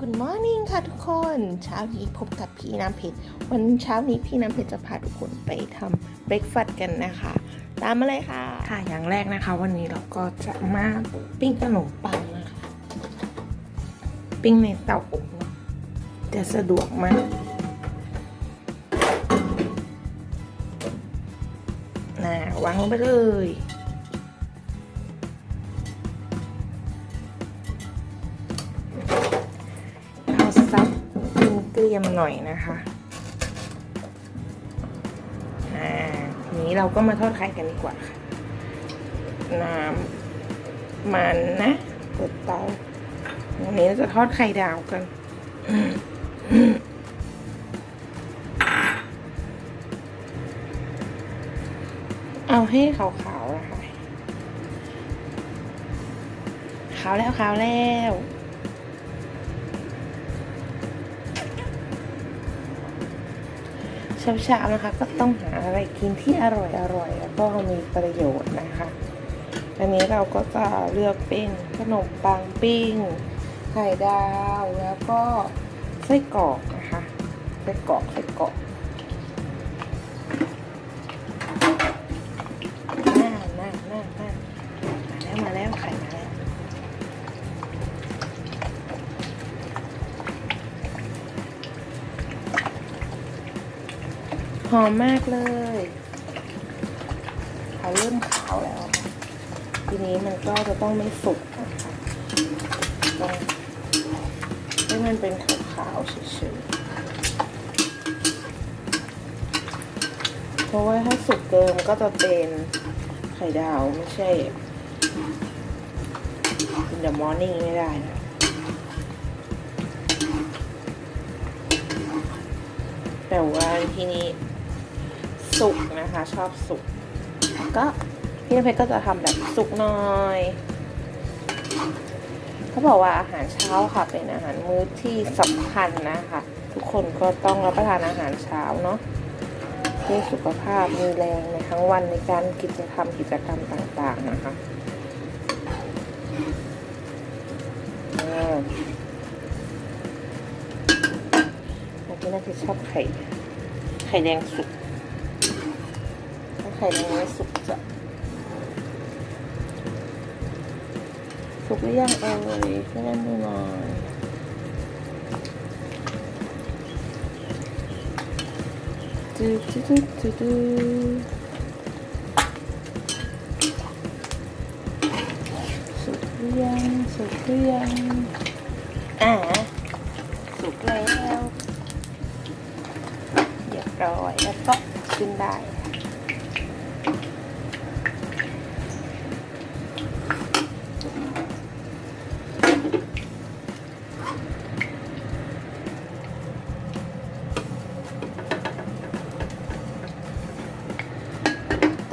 Good morning ค่ะทุกคนเช้านี้พบกับพี่น้ำเพชรวันเช้านี้พี่น้ำเพชรจะพาทุกคนไปทำเบรกฟาสต์กันนะคะ ตามมาเลยค่ะ ค่ะอย่างแรกนะคะ วันนี้เราก็จะมาปิ้งขนมปังนะคะ ปิ้งในเตาอบนะจะสะดวกมากน่าวางลงไปเลย รียมหน่อยนะคะอ่าทีนี้เราก็มาทอดไข่กันดีกว่าค่ะน้ำมันนะเปิดเตาวันนี้เราจะทอดไข่ดาวกันเอาให้ขาวๆนะคะขาวแล้วขาวแล้ว เช้าๆนะคะ ก็ต้องหาอะไรกินที่อร่อยอร่อยแล้วก็มีประโยชน์นะคะ อันนี้เราก็จะเลือกเป็นขนมปังปิ้งไข่ดาวแล้วก็ไส้กรอกนะคะไส้กรอกไส้กรอกน่าน่าน่าน่ามาแล้วมาแล้วไข่มาแล้ว หอมมากเลยเขาเริ่มขาวแล้ว ทีนี้มันก็จะต้องไม่สุกนะคะต้องให้มันเป็นขาวๆเฉยๆเพราะว่าถ้าสุกเกินมันก็จะเป็นไข่ดาวไม่ใช่เป็นเดอะมอร์นิ่งไม่ได้นะแต่ว่าทีนี้ สุกนะคะ ชอบสุกแล้วก็พี่น้ำเพชรก็จะทำแบบสุกหน่อยเขาบอกว่าอาหารเช้าค่ะเป็นอาหารมื้อที่สำคัญนะคะ ทุกคนก็ต้องรับประทานอาหารเช้าเนาะเพื่อสุขภาพมีแรงในทั้งวันในการกิจกรรมกิจกรรมต่างๆนะคะอ่าแต่พี่น่าจะชอบไข่ไข่แดงสุก ไข่แดงไม่สุกจะสุกหรือยังเอ่ยช่วยกันดูหน่อยดูดูดูดูดูสุกหรือยังสุกหรือยังอ่าสุกแล้วเรียบร้อยแล้วก็ขึ้นได้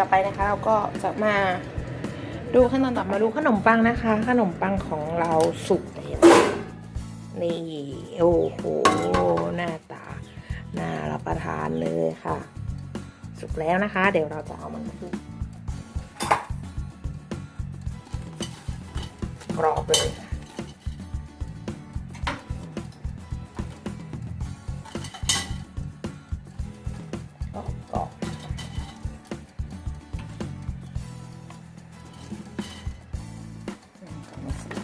ต่อไปนะคะ เราก็จะมาดูขั้นตอนต่อมาดูขนมปังนะคะ ขนมปังของเราสุกนี่โอ้โหหน้าตาน่ารับประทานเลยค่ะ สุกแล้วนะคะ เดี๋ยวเราจะเอามันขึ้นกรอบเลย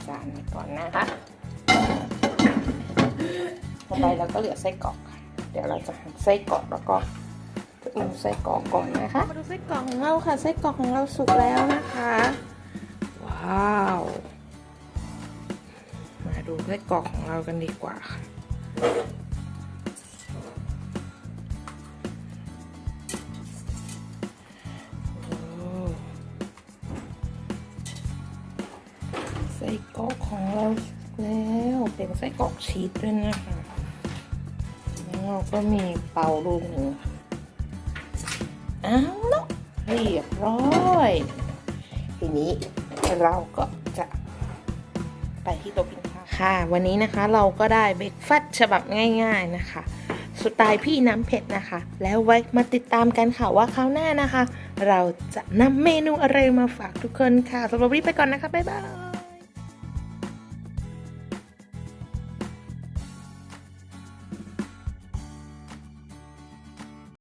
จานนี้ก่อนนะคะต่อไปเราก็เหลือไส้กรอกค่ะเดี๋ยวเราจะหั่นไส้กรอกแล้วก็จะอุ่นไส้กรอกก่อนนะคะมาดูไส้กรอกของเราค่ะไส้กรอกของเราสุกแล้วนะคะ ว้าว มาดูไส้กรอกของเรากันดีกว่าค่ะ ไส้กรอกของเราสุกแล้วเป็นไส้กรอกชีสด้วยนะคะแล้วเราก็มีเป่าลูกหนึ่งเอาะเรียบร้อย ทีนี้เราก็จะไปที่โต๊ะกินข้าวค่ะ วันนี้นะคะเราก็ได้เบรกฟาสต์ฉบับง่ายๆนะคะสไตล์พี่น้ำเผ็ดนะคะ แล้วไว้มาติดตามกันค่ะว่าคราวหน้านะคะ เราจะนำเมนูอะไรมาฝากทุกคนค่ะสำหรับวันนี้ไปก่อนนะคะ บ๊ายบาย